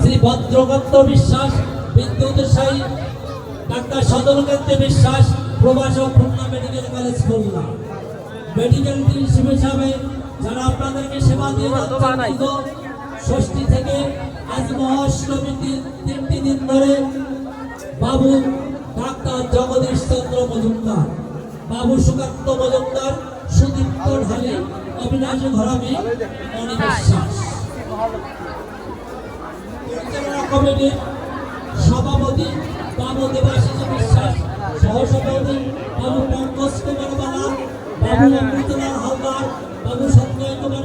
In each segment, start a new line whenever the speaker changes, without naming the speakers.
শ্রী ভদ্রগত্য বিশ্বাস বিদ্যুৎ সাই ডাক্তার সদরকান্তি বিশ্বাস প্রভাষক Khulna medical college Khulna. Medical team হিসাবে যারা আপনাদেরকে সেবা দিয়ে ষষ্ঠী থেকে আজ মহাষ্টমী তিন- তিনটি দিন ধরে বাবু ডাক্তার জগদীশ চন্দ্র মজুমদার বাবু সুকান্ত মজুমদার সুদীপ্ত ঢালি অবিনাশ ঘরামি অনিক বিশ্বাস। কমিটির সভাপতি বাবু দেবাশিষ বিশ্বাস সহসভাপতি বাবু পঙ্কজ কুমার বালা, বাবু অমৃতলাল হালদার, বাবু সঞ্জয় কুমার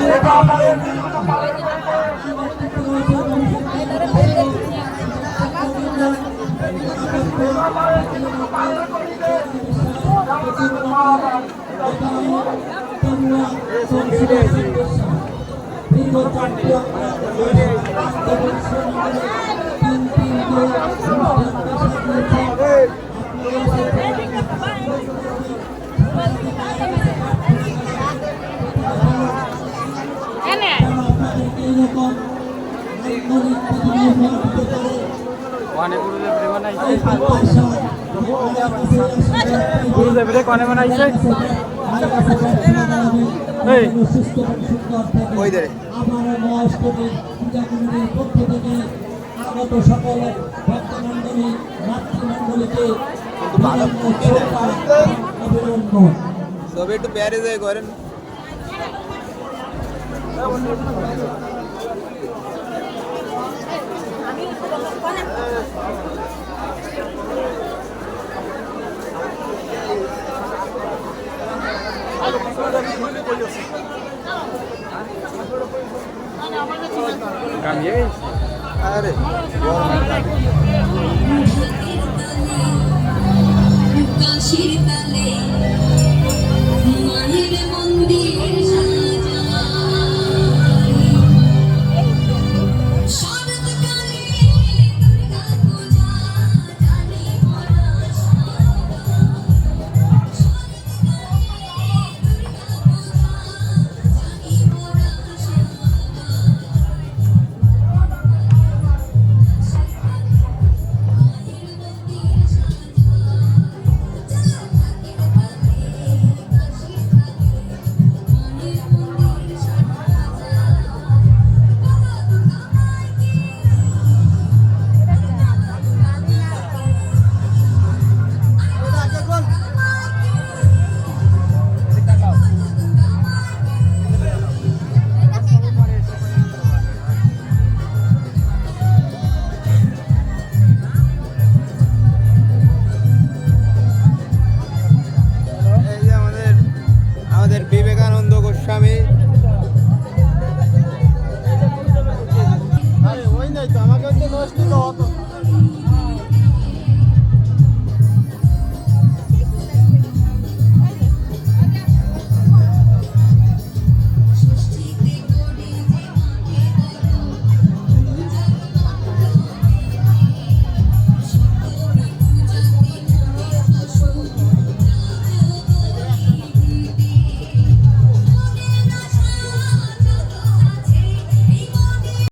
না দাঁড়ায় কমিটির পক্ষ থেকে আগত সকল ভক্তমণ্ডলী মাতৃমণ্ডলীকে অভিনন্দন
তবে একটু প্যারে যায় করেন।
কামিয়ে গেছে
আরে
কাশির তালে Let's.